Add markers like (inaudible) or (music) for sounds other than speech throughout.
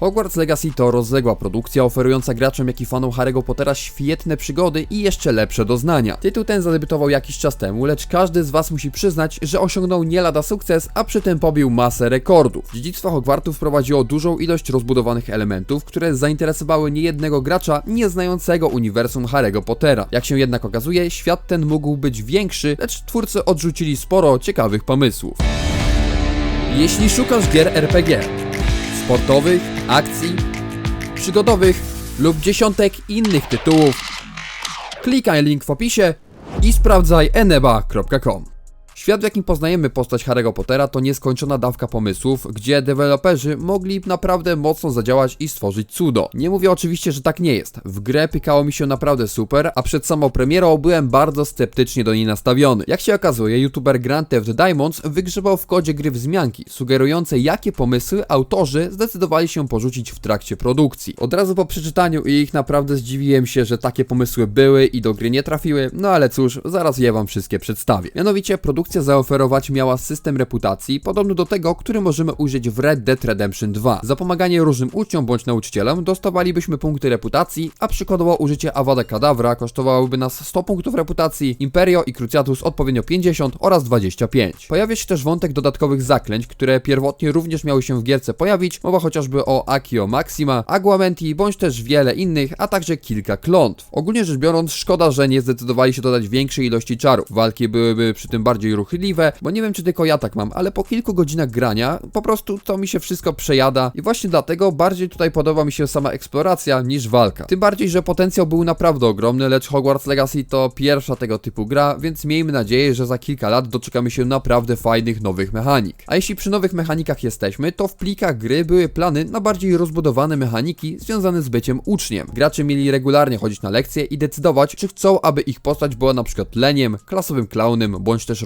Hogwarts Legacy to rozległa produkcja oferująca graczom jak i fanom Harry'ego Pottera świetne przygody i jeszcze lepsze doznania. Tytuł ten zadebiutował jakiś czas temu, lecz każdy z was musi przyznać, że osiągnął nie lada sukces, a przy tym pobił masę rekordów. Dziedzictwo Hogwartu wprowadziło dużą ilość rozbudowanych elementów, które zainteresowały niejednego gracza nie znającego uniwersum Harry'ego Pottera. Jak się jednak okazuje, świat ten mógł być większy, lecz twórcy odrzucili sporo ciekawych pomysłów. Jeśli szukasz gier RPG, sportowych, akcji, przygodowych lub dziesiątek innych tytułów, klikaj link w opisie i sprawdzaj eneba.com. Świat, w jakim poznajemy postać Harry'ego Pottera, to nieskończona dawka pomysłów, gdzie deweloperzy mogli naprawdę mocno zadziałać i stworzyć cudo. Nie mówię oczywiście, że tak nie jest. W grę pykało mi się naprawdę super, a przed samą premierą byłem bardzo sceptycznie do niej nastawiony. Jak się okazuje, youtuber Grand Theft Diamonds wygrzebał w kodzie gry wzmianki, sugerujące jakie pomysły autorzy zdecydowali się porzucić w trakcie produkcji. Od razu po przeczytaniu ich naprawdę zdziwiłem się, że takie pomysły były i do gry nie trafiły, no ale cóż, zaraz je wam wszystkie przedstawię. Mianowicie produkcja zaoferować miała system reputacji podobny do tego, który możemy użyć w Red Dead Redemption 2. Za pomaganie różnym uczniom bądź nauczycielom dostawalibyśmy punkty reputacji, a przykładowo użycie Avada Kedavra kosztowałoby nas 100 punktów reputacji, Imperio i Cruciatus odpowiednio 50 oraz 25. Pojawia się też wątek dodatkowych zaklęć, które pierwotnie również miały się w gierce pojawić, mowa chociażby o Akio Maxima, Aguamenti bądź też wiele innych, a także kilka klątw. Ogólnie rzecz biorąc, szkoda, że nie zdecydowali się dodać większej ilości czarów. Walki byłyby przy tym bardziej ruchliwe, bo nie wiem czy tylko ja tak mam, ale po kilku godzinach grania po prostu to mi się wszystko przejada i właśnie dlatego bardziej tutaj podoba mi się sama eksploracja niż walka. Tym bardziej, że potencjał był naprawdę ogromny, lecz Hogwarts Legacy to pierwsza tego typu gra, więc miejmy nadzieję, że za kilka lat doczekamy się naprawdę fajnych nowych mechanik. A jeśli przy nowych mechanikach jesteśmy, to w plikach gry były plany na bardziej rozbudowane mechaniki związane z byciem uczniem. Gracze mieli regularnie chodzić na lekcje i decydować, czy chcą, aby ich postać była na przykład leniem, klasowym klaunem, bądź też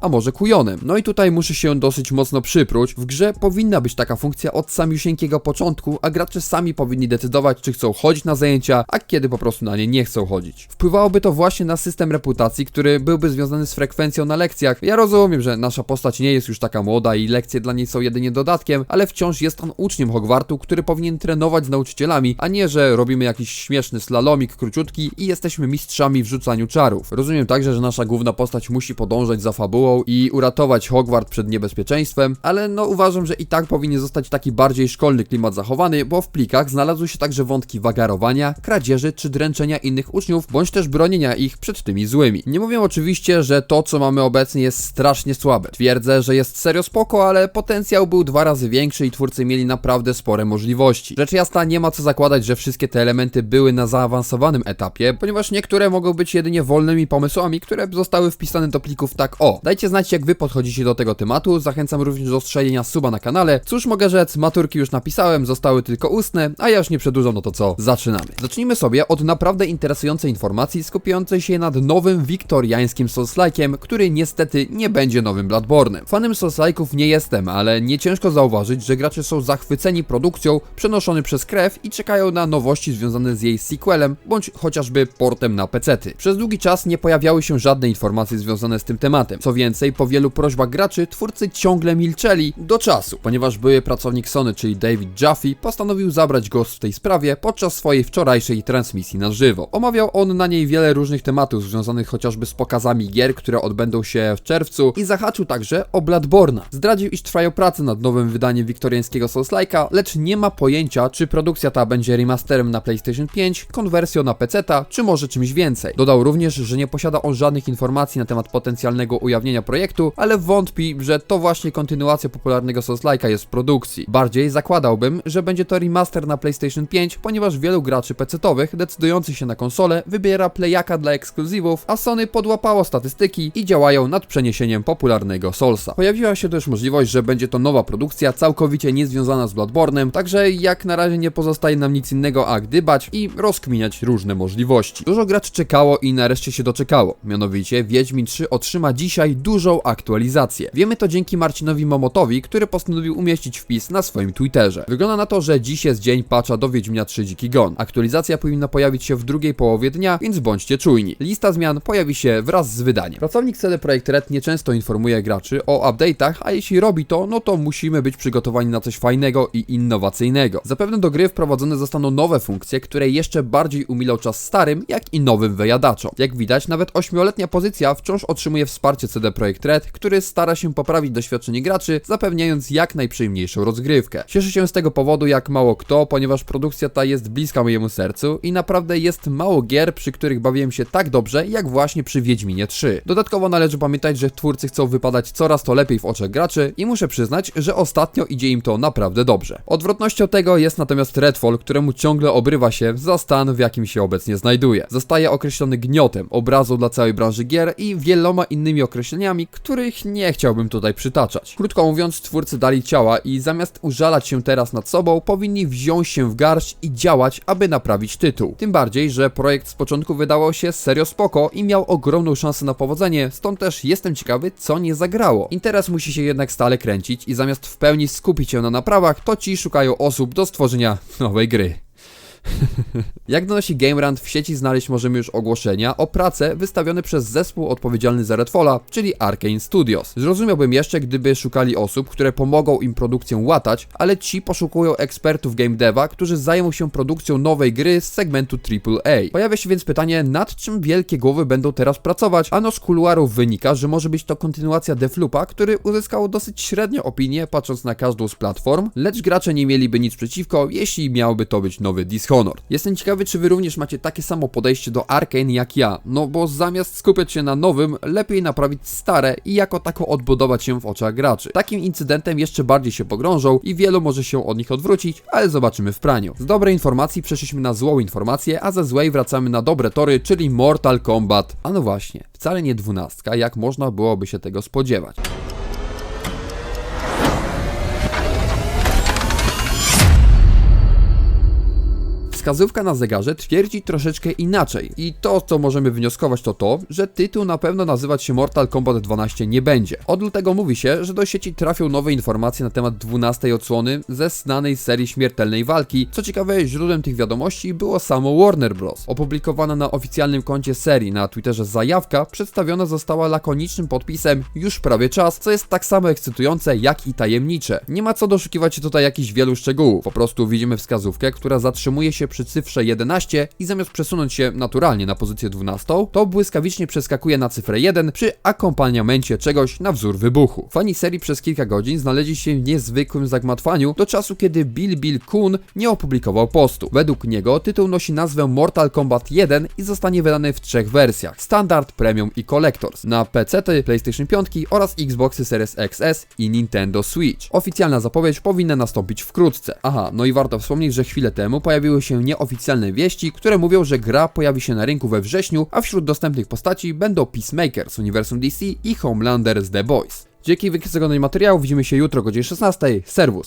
a może kujonem. No i tutaj muszę się dosyć mocno przypróć. W grze powinna być taka funkcja od samiusieńkiego początku, a gracze sami powinni decydować, czy chcą chodzić na zajęcia, a kiedy po prostu na nie nie chcą chodzić. Wpływałoby to właśnie na system reputacji, który byłby związany z frekwencją na lekcjach. Ja rozumiem, że nasza postać nie jest już taka młoda i lekcje dla niej są jedynie dodatkiem, ale wciąż jest on uczniem Hogwartu, który powinien trenować z nauczycielami, a nie, że robimy jakiś śmieszny slalomik króciutki i jesteśmy mistrzami w rzucaniu czarów. Rozumiem także, że nasza główna postać musi podążać za fabułą i uratować Hogwart przed niebezpieczeństwem, ale no uważam, że i tak powinien zostać taki bardziej szkolny klimat zachowany, bo w plikach znalazły się także wątki wagarowania, kradzieży czy dręczenia innych uczniów, bądź też bronienia ich przed tymi złymi. Nie mówię oczywiście, że to co mamy obecnie jest strasznie słabe. Twierdzę, że jest serio spoko, ale potencjał był dwa razy większy i twórcy mieli naprawdę spore możliwości. Rzecz jasna nie ma co zakładać, że wszystkie te elementy były na zaawansowanym etapie, ponieważ niektóre mogą być jedynie wolnymi pomysłami, które zostały wpisane do plików tak o. Dajcie znać jak wy podchodzicie do tego tematu, zachęcam również do strzelenia suba na kanale. Cóż mogę rzec, maturki już napisałem, zostały tylko ustne, a ja już nie przedłużam, no to co, zaczynamy. Zacznijmy sobie od naprawdę interesującej informacji skupiającej się nad nowym wiktoriańskim Souls-like'iem, który niestety nie będzie nowym Bloodborne'em. Fanem Souls-like'ów nie jestem, ale nie ciężko zauważyć, że gracze są zachwyceni produkcją, przenoszony przez krew i czekają na nowości związane z jej sequelem, bądź chociażby portem na pecety. Przez długi czas nie pojawiały się żadne informacje związane z tym tematem. Co więcej, po wielu prośbach graczy, twórcy ciągle milczeli do czasu, ponieważ były pracownik Sony, czyli David Jaffe, postanowił zabrać głos w tej sprawie podczas swojej wczorajszej transmisji na żywo. Omawiał on na niej wiele różnych tematów związanych chociażby z pokazami gier, które odbędą się w czerwcu i zahaczył także o Bloodborne'a. Zdradził, iż trwają prace nad nowym wydaniem wiktoriańskiego Souls-like'a, lecz nie ma pojęcia, czy produkcja ta będzie remasterem na PlayStation 5, konwersją na PC-ta, czy może czymś więcej. Dodał również, że nie posiada on żadnych informacji na temat potencjalnego ujawnienia projektu, ale wątpi, że to właśnie kontynuacja popularnego Souls-like'a jest w produkcji. Bardziej zakładałbym, że będzie to remaster na PlayStation 5, ponieważ wielu graczy PC-towych decydujących się na konsolę wybiera Playaka dla ekskluzywów, a Sony podłapało statystyki i działają nad przeniesieniem popularnego Soulsa. Pojawiła się też możliwość, że będzie to nowa produkcja całkowicie niezwiązana z Bloodborne'em, także jak na razie nie pozostaje nam nic innego, a gdybać i rozkminiać różne możliwości. Dużo graczy czekało i nareszcie się doczekało, mianowicie Wiedźmin 3 otrzyma dzisiaj dużą aktualizację. Wiemy to dzięki Marcinowi Momotowi, który postanowił umieścić wpis na swoim Twitterze. Wygląda na to, że dziś jest dzień patcha do Wiedźmina 3 Dziki Gon. Aktualizacja powinna pojawić się w drugiej połowie dnia, więc bądźcie czujni. Lista zmian pojawi się wraz z wydaniem. Pracownik CD Projekt Red nieczęsto informuje graczy o update'ach, a jeśli robi to, no to musimy być przygotowani na coś fajnego i innowacyjnego. Zapewne do gry wprowadzone zostaną nowe funkcje, które jeszcze bardziej umilą czas starym, jak i nowym wyjadaczom. Jak widać, nawet ośmioletnia pozycja wciąż otrzymuje wsparcie CD Projekt Red, który stara się poprawić doświadczenie graczy, zapewniając jak najprzyjemniejszą rozgrywkę. Cieszę się z tego powodu jak mało kto, ponieważ produkcja ta jest bliska mojemu sercu i naprawdę jest mało gier, przy których bawiłem się tak dobrze, jak właśnie przy Wiedźminie 3. Dodatkowo należy pamiętać, że twórcy chcą wypadać coraz to lepiej w oczach graczy i muszę przyznać, że ostatnio idzie im to naprawdę dobrze. Odwrotnością tego jest natomiast Redfall, któremu ciągle obrywa się za stan, w jakim się obecnie znajduje. Zostaje określony gniotem, obrazą dla całej branży gier i wieloma innymi określeniami, których nie chciałbym tutaj przytaczać. Krótko mówiąc, twórcy dali ciała i zamiast użalać się teraz nad sobą, powinni wziąć się w garść i działać, aby naprawić tytuł. Tym bardziej, że projekt z początku wydawał się serio spoko i miał ogromną szansę na powodzenie, stąd też jestem ciekawy, co nie zagrało. Interes musi się jednak stale kręcić i zamiast w pełni skupić się na naprawach, to ci szukają osób do stworzenia nowej gry. (laughs) Jak donosi GameRant, w sieci znaleźć możemy już ogłoszenia o pracę wystawione przez zespół odpowiedzialny za Redfalla, czyli Arkane Studios. Zrozumiałbym jeszcze, gdyby szukali osób, które pomogą im produkcję łatać, ale ci poszukują ekspertów game deva, którzy zajmą się produkcją nowej gry z segmentu AAA. Pojawia się więc pytanie, nad czym wielkie głowy będą teraz pracować? Ano z kuluarów wynika, że może być to kontynuacja Defloopa, który uzyskał dosyć średnią opinię, patrząc na każdą z platform, lecz gracze nie mieliby nic przeciwko, jeśli miałby to być nowy Jestem ciekawy, czy wy również macie takie samo podejście do Arkane jak ja, no bo zamiast skupiać się na nowym, lepiej naprawić stare i jako tako odbudować się w oczach graczy. Takim incydentem jeszcze bardziej się pogrążą i wielu może się od nich odwrócić, ale zobaczymy w praniu. Z dobrej informacji przeszliśmy na złą informację, a ze złej wracamy na dobre tory, czyli Mortal Kombat. A no właśnie, wcale nie dwunastka, jak można byłoby się tego spodziewać. Wskazówka na zegarze twierdzi troszeczkę inaczej i to, co możemy wnioskować to to, że tytuł na pewno nazywać się Mortal Kombat 12 nie będzie. Od lutego mówi się, że do sieci trafią nowe informacje na temat 12 odsłony ze znanej serii śmiertelnej walki. Co ciekawe, źródłem tych wiadomości było samo Warner Bros. Opublikowana na oficjalnym koncie serii na Twitterze zajawka przedstawiona została lakonicznym podpisem już prawie czas, co jest tak samo ekscytujące jak i tajemnicze. Nie ma co doszukiwać się tutaj jakichś wielu szczegółów, po prostu widzimy wskazówkę, która zatrzymuje się przy cyfrze 11 i zamiast przesunąć się naturalnie na pozycję 12, to błyskawicznie przeskakuje na cyfrę 1 przy akompaniamencie czegoś na wzór wybuchu. Fani serii przez kilka godzin znaleźli się w niezwykłym zagmatwaniu do czasu, kiedy Bill Bill Kun nie opublikował postu. Według niego tytuł nosi nazwę Mortal Kombat 1 i zostanie wydany w trzech wersjach: Standard, Premium i Collectors na PC, PlayStation 5 oraz Xboxy Series XS i Nintendo Switch. Oficjalna zapowiedź powinna nastąpić wkrótce. Aha, no i warto wspomnieć, że chwilę temu pojawiły się nieoficjalne wieści, które mówią, że gra pojawi się na rynku we wrześniu, a wśród dostępnych postaci będą Peacemaker z uniwersum DC i Homelander z The Boys. Dzięki oglądanie materiału, widzimy się jutro o godzinie 16. Serwus!